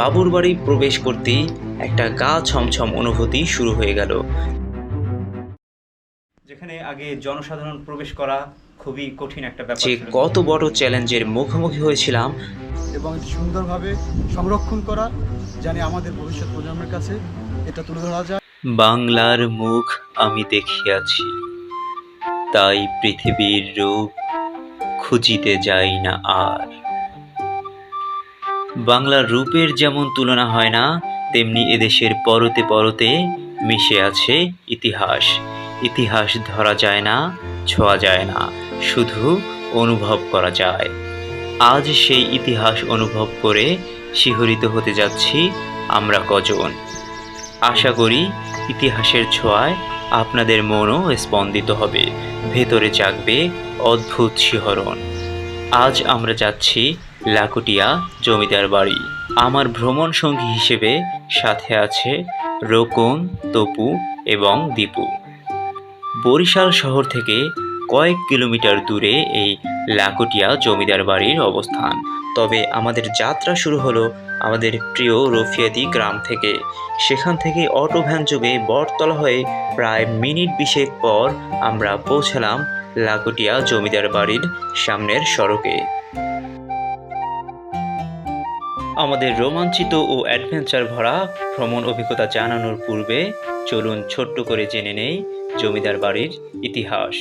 বাবুর বাড়ি প্রবেশ করতেই একটা গা ছমছম অনুভূতি শুরু হয়ে গেল। যেখানে আগে জনসাধারণ প্রবেশ করা খুবই কঠিন একটা ব্যাপার যে কত বড় চ্যালেঞ্জের মুখোমুখি হয়েছিলাম। এবং সুন্দরভাবে সংরক্ষণ করা জানি আমাদের ভবিষ্যৎ প্রজন্মের কাছে এটা তুলে ধরা যায়। বাংলার মুখ আমি দেখিয়াছি তাই পৃথিবীর রূপ খুঁজিতে যাই না আর। বাংলার রূপের যেমন তুলনা হয় না, তেমনি এদেশের পরতে পরতে মিশে আছে ইতিহাস। ইতিহাস ধরা যায় না, ছোঁয়া যায় না, শুধু অনুভব করা যায়। আজ সেই ইতিহাস অনুভব করে শিহরিত হতে যাচ্ছি আমরা কজন। আশা করি ইতিহাসের ছোঁয়ায় আপনাদের মনও স্পন্দিত হবে, ভেতরে জাগবে অদ্ভুত শিহরণ। আজ আমরা যাচ্ছি লাকুটিয়া জমিদার বাড়ি। আমার ভ্রমণ সঙ্গী হিসেবে সাথে আছে রোকন, তপু এবং দীপু। বরিশাল শহর থেকে কয়েক কিলোমিটার দূরে এই লাকুটিয়া জমিদার বাড়ির অবস্থান। তবে আমাদের যাত্রা শুরু হলো আমাদের প্রিয় রফিয়াদি গ্রাম থেকে। সেখান থেকে অটো ভ্যান যোগে বটতলা হয়ে প্রায় মিনিট বিশেক পর আমরা পৌঁছালাম লাকুটিয়া জমিদার বাড়ির সামনের সড়কে। আমাদের রোমাঞ্চিত ও অ্যাডভেঞ্চার ভরা ভ্রমণ অভিজ্ঞতা জানানোর পূর্বে চলুন ছোট্ট করে জেনে নেই জমিদার বাড়ির ইতিহাস।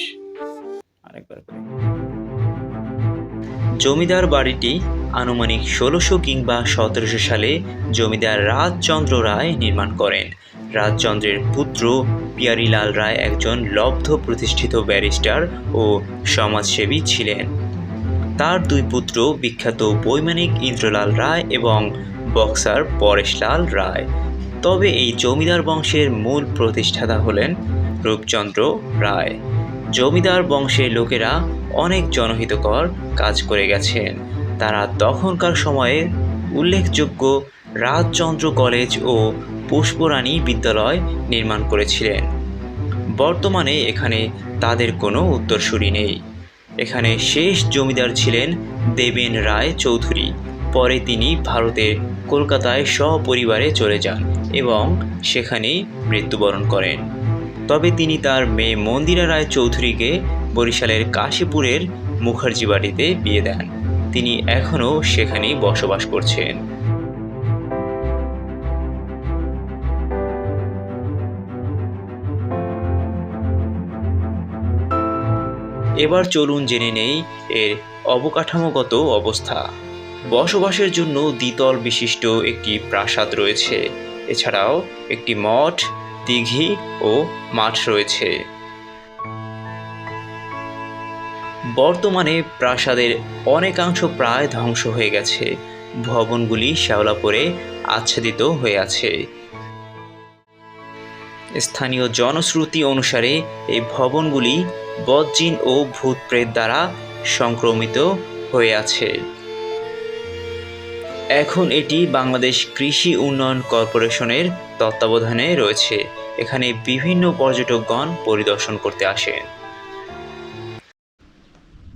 জমিদার বাড়িটি আনুমানিক ষোলোশো কিংবা সতেরোশো সালে জমিদার রাজচন্দ্র রায় নির্মাণ করেন। রাজচন্দ্রের পুত্র পিয়ারিলাল রায় একজন লব্ধ প্রতিষ্ঠিত ব্যারিস্টার ও সমাজসেবী ছিলেন। তার দুই পুত্র বিখ্যাত বৈমানিক ইন্দ্রলাল রায় এবং বক্সার পরেশলাল রায়। তবে এই জমিদার বংশের মূল প্রতিষ্ঠাতা হলেন রূপচন্দ্র রায়। জমিদার বংশের লোকেরা অনেক জনহিতকর কাজ করে গেছেন। তারা তখনকার সময়ে উল্লেখযোগ্য রাজচন্দ্র কলেজ ও পুষ্পরানী বিদ্যালয় নির্মাণ করেছিলেন। বর্তমানে এখানে তাদের কোনো উত্তরসূরি নেই। এখানে শেষ জমিদার ছিলেন দেবেন রায় চৌধুরী। পরে তিনি ভারতের কলকাতায় সপরিবারে চলে যান এবং সেখানেই মৃত্যুবরণ করেন। তবে তিনি তার মেয়ে মন্দিরা রায় চৌধুরীকে বরিশালের কাশীপুরের মুখার্জি বাড়িতে বিয়ে দেন। তিনি এখনও সেখানেই বসবাস করছেন। এবার চলুন জেনে নেই এর অবকাঠামোগত অবস্থা। বসবাসের জন্য দ্বিতল বিশিষ্ট একটি প্রাসাদ রয়েছে। এছাড়াও একটি মঠ, দিঘি ও মাঠ রয়েছে। বর্তমানে প্রাসাদের অনেকাংশ প্রায় ধ্বংস হয়ে গেছে। ভবনগুলি শ্যাওলা পরে আচ্ছাদিত হয়ে আছে। স্থানীয় জনশ্রুতি অনুসারে এই ভবনগুলি বজ্জিন ও ভূতপ্রেত দ্বারা সংক্রমিত হয়ে আছে। এখন এটি বাংলাদেশ কৃষি উন্নয়ন কর্পোরেশনের তত্ত্বাবধানে রয়েছে। এখানে বিভিন্ন পর্যটকগণ পরিদর্শন করতে আসেন।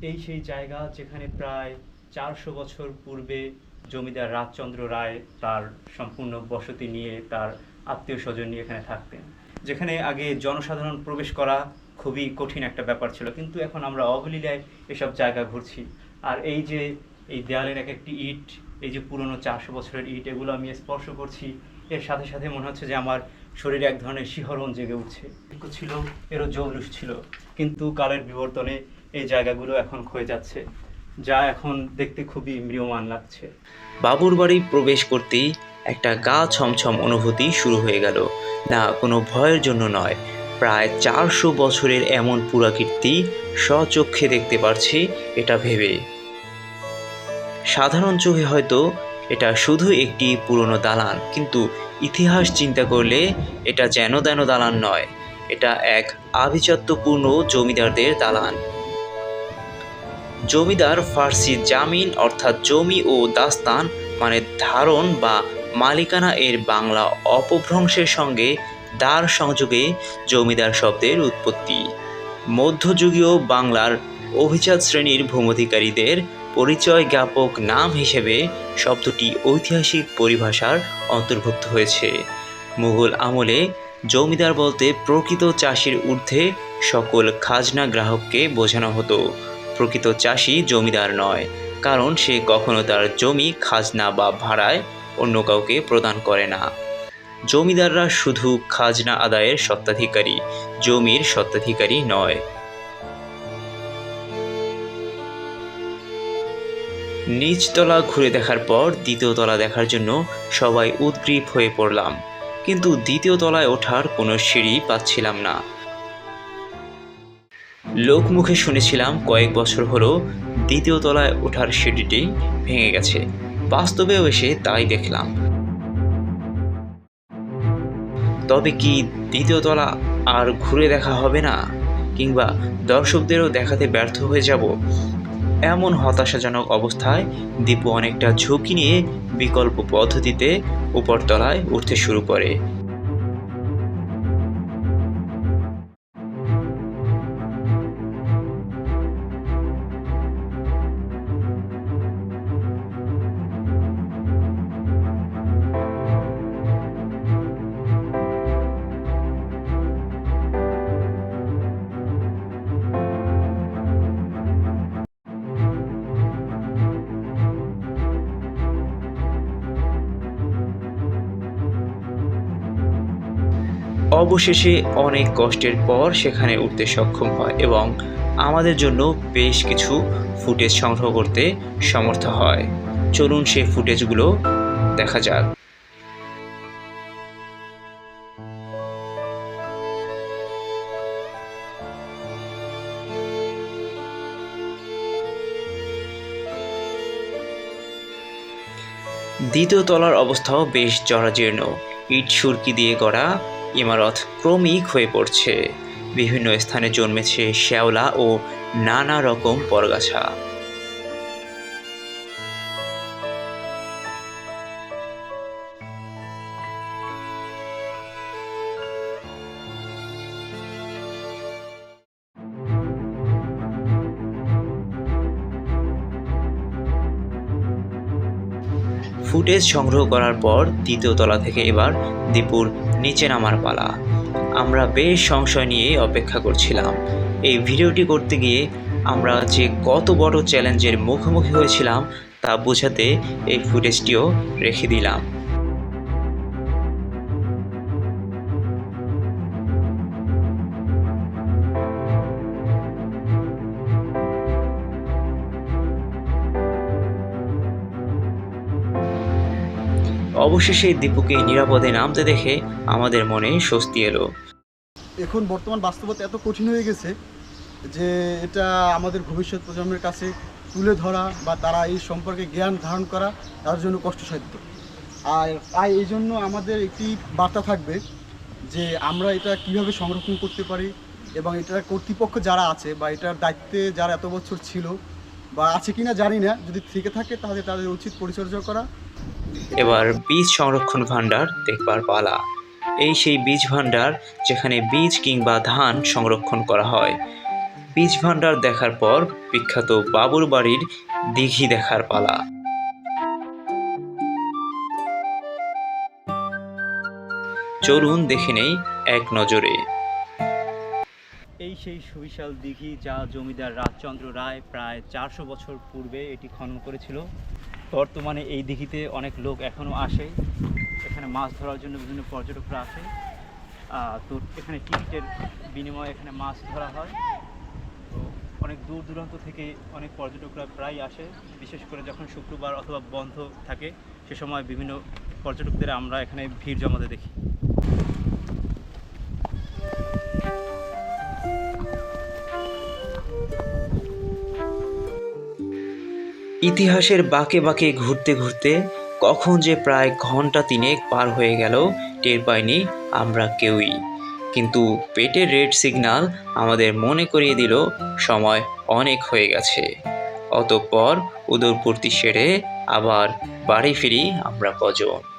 এই সেই জায়গা যেখানে প্রায় চারশো বছর পূর্বে জমিদার রাজচন্দ্র রায় তার সম্পূর্ণ বসতি নিয়ে তার আত্মীয় স্বজন নিয়ে এখানে থাকতেন। যেখানে আগে জনসাধারণ প্রবেশ করা খুবই কঠিন একটা ব্যাপার ছিল, কিন্তু এখন আমরা অবলীলায় এসব জায়গা ঘুরছি। আর এই যে, এই দেয়ালের এক একটি ইট, এই যে পুরনো চারশো বছরের ইট, এগুলো আমি স্পর্শ করছি। এর সাথে সাথে মনে হচ্ছে যে আমার শরীরে এক ধরনের শিহরণ জেগে উঠছে। ছিল, এরও জৌলুস ছিল, কিন্তু কালের বিবর্তনে এই জায়গাগুলো এখন ক্ষয়ে যাচ্ছে, যা এখন দেখতে খুবই ম্রিয়মান লাগছে। বাবুর বাড়ি প্রবেশ করতেই একটা গা ছমছম অনুভূতি শুরু হয়ে গেল। না, কোনো ভয়ের জন্য নয়। প্রায় চারশো বছরের এমন পুরাকীর্তি স্বচক্ষে দেখতে পারছি, এটা ভেবে। সাধারণ চোখে হয়তো এটা শুধু একটি পুরনো দালান, কিন্তু ইতিহাস চিন্তা করলে এটা যেন তেন দালান নয়। এটা এক আভিজাত্যপূর্ণ জমিদারদের দালান। জমিদার ফার্সি জামিন, অর্থাৎ জমি ও দাস্তান মানে ধারণ বা মালিকানা এর বাংলা অপভ্রংশের সঙ্গে দ্বার সংযোগে জমিদার শব্দের উৎপত্তি। মধ্যযুগীয় বাংলার অভিজাত শ্রেণির ভূমধিকারীদের পরিচয় জ্ঞাপক নাম হিসেবে শব্দটি ঐতিহাসিক পরিভাষার অন্তর্ভুক্ত হয়েছে। মুঘল আমলে জমিদার বলতে প্রকৃত চাষির ঊর্ধ্বে সকল খাজনা গ্রাহককে বোঝানো হতো। প্রকৃত চাষি জমিদার নয়, কারণ সে কখনো তার জমি, খাজনা বা ভাড়ায় অন্য কাউকে প্রদান করে না। জমিদাররা শুধু খাজনা আদায়ের স্বত্বাধিকারী, জমির স্বত্বাধিকারী নয়। নিচতলা ঘুরে দেখার পর দ্বিতীয় তলা দেখার জন্য সবাই উদ্গ্রীব হয়ে পড়লাম, কিন্তু দ্বিতীয় তলায় ওঠার কোনো সিঁড়ি পাচ্ছিলাম না। লোকমুখে শুনেছিলাম কয়েক বছর হলো দ্বিতীয় তলায় ওঠার সিঁড়িটি ভেঙে গেছে। বাস্তবেও এসে তাই দেখলাম। তবে কি দ্বিতীয় তলা আর ঘুরে দেখা হবে না? কিংবা দর্শকদেরও দেখাতে ব্যর্থ হয়ে যাব? এমন হতাশাজনক অবস্থায় দীপু অনেকটা ঝুঁকি নিয়ে বিকল্প পদ্ধতিতে উপরতলায় উঠতে শুরু করে। অবশেষে অনেক কষ্টের পর সেখানে উঠতে সক্ষম হয় এবং আমাদের জন্য বেশ কিছু ফুটেজ সংগ্রহ করতে সমর্থ হয়। চলুন সেই ফুটেজগুলো দেখা যাক। দ্বিতীয় তলার অবস্থাও বেশ জরাজীর্ণ। ইট সুরকি দিয়ে গড়া ইমারত ক্রমিক হয়ে পড়ছে। বিভিন্ন স্থানে জন্মেছে শ্যাওলা ও নানা রকম পরগাছা। ফুটেজ সংগ্রহ করার পর দ্বিতীয় তলা থেকে এবার দীপুর নিচে নামার পালা। আমরা বেশ সংশয় নিয়ে অপেক্ষা করছিলাম। এই ভিডিওটি করতে গিয়ে আমরা যে কত বড় চ্যালেঞ্জের মুখোমুখি হয়েছিলাম তা বোঝাতে এই ফুটেজটিও রেখে দিলাম। অবশেষে দীপুকে নিরাপদে নামতে দেখে আমাদের মনে স্বস্তি এলো। এখন বর্তমান বাস্তবতা এত কঠিন হয়ে গেছে যে এটা আমাদের ভবিষ্যৎ প্রজন্মের কাছে তুলে ধরা বা তারা এই সম্পর্কে জ্ঞান ধারণ করা তার জন্য কষ্টসাধ্য। আর তাই এই জন্য আমাদের একটি বার্তা থাকবে যে আমরা এটা কীভাবে সংরক্ষণ করতে পারি এবং এটার কর্তৃপক্ষ যারা আছে বা এটার দায়িত্বে যারা এত বছর ছিল বা আছে কিনা জানি না, যদি থেকে থাকে তাহলে তাদের উচিত পরিচর্যা করা এবার বীজ সংরক্ষণ ভাণ্ডার দেখবার পালা। এই সেই বীজ ভাণ্ডার যেখানে বীজ কিংবা ধান সংরক্ষণ করা হয়। বীজ ভাণ্ডার দেখার পর বিখ্যাত বাবুর বাড়ির দিঘি দেখার পালা। চলুন দেখে নেই এক নজরে। এই সেই সুবিশাল দিঘি যা জমিদার রাজচন্দ্র রায় প্রায় চারশো বছর পূর্বে এটি খনন করেছিল। বর্তমানে এই দিঘিতে অনেক লোক এখনও আসে। এখানে মাছ ধরার জন্য বিভিন্ন পর্যটকরা আসে। তো এখানে টিকিটের বিনিময়ে এখানে মাছ ধরা হয়। তো অনেক দূর দূরান্ত থেকে অনেক পর্যটকরা প্রায় আসে। বিশেষ করে যখন শুক্রবার অথবা বন্ধ থাকে, সে সময় বিভিন্ন পর্যটকদের আমরা এখানে ভিড় জমাতে দেখি। ইতিহাসের বাঁকে বাঁকে ঘুরতে ঘুরতে কখন যে প্রায় ঘণ্টা তিনেক পার হয়ে গেল, টের পাইনি আমরা কেউই। কিন্তু পেটের রেড সিগনাল আমাদের মনে করিয়ে দিল, সময় অনেক হয়ে গেছে। অতঃপর উদরপূর্তি সেরে আবার বাড়ি ফিরি আমরা কজন।